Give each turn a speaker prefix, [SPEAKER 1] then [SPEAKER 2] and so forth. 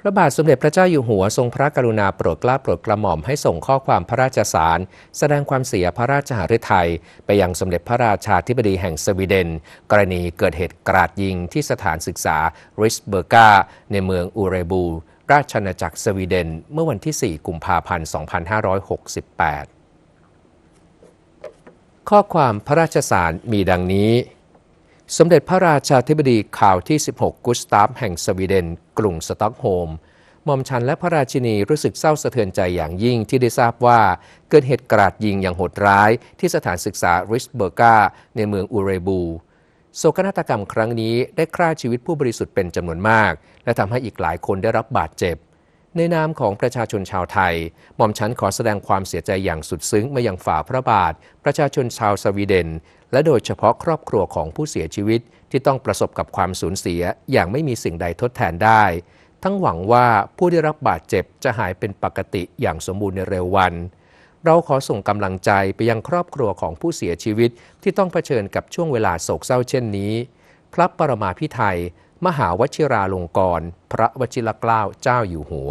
[SPEAKER 1] พระบาทสมเด็จพระเจ้าอยู่หัวทรงพระกรุณาโปรดเกล้าโปรดกระหม่อมให้ส่งข้อความพระราชสาร แสดงความเสียพระราชหฤทัยไปยังสมเด็จพระราชาธิบดีแห่งสวีเดน กรณีเกิดเหตุกราดยิงที่สถานศึกษาริสเบอร์กาในเมืองอูเรบู ราชอาณาจักรสวีเดน เมื่อวันที่ 4 กุมภาพันธ์ 2568 ข้อความพระราชสารมีดังนี้ สมเด็จพระราชาธิบดีข่าวที่ 16 กุสตาฟแห่งสวีเดน กรุงสต็อกโฮล์มหม่อมชันและพระราชินีรู้สึกเศร้าสะเทือนใจอย่างยิ่งที่ได้ทราบว่าเกิดเหตุกราดยิงอย่างโหดร้ายที่สถานศึกษาริสเบอร์กาในเมืองอูเรบู โศกนาฏกรรมครั้งนี้ได้ฆ่าชีวิตผู้บริสุทธิ์เป็นจำนวนมาก และทำให้อีกหลายคนได้รับบาดเจ็บ ในนามของประชาชนชาวไทย หม่อมฉันขอแสดงความเสียใจอย่างสุดซึ้งมายังฝ่าพระบาท ประชาชนชาวสวีเดน และโดยเฉพาะครอบครัวของผู้เสียชีวิตที่ต้องประสบกับความสูญเสียอย่างไม่มีสิ่งใดทดแทนได้ ทั้งหวังว่าผู้ได้รับบาดเจ็บจะหายเป็นปกติอย่างสมบูรณ์ในเร็ววัน เราขอส่งกำลังใจไปยังครอบครัวของผู้เสียชีวิตที่ต้องเผชิญกับช่วงเวลาโศกเศร้าเช่นนี้ พระปรมาภิไธย มหาวชิราลงกรณ์พระวชิรเกล้าเจ้าอยู่หัว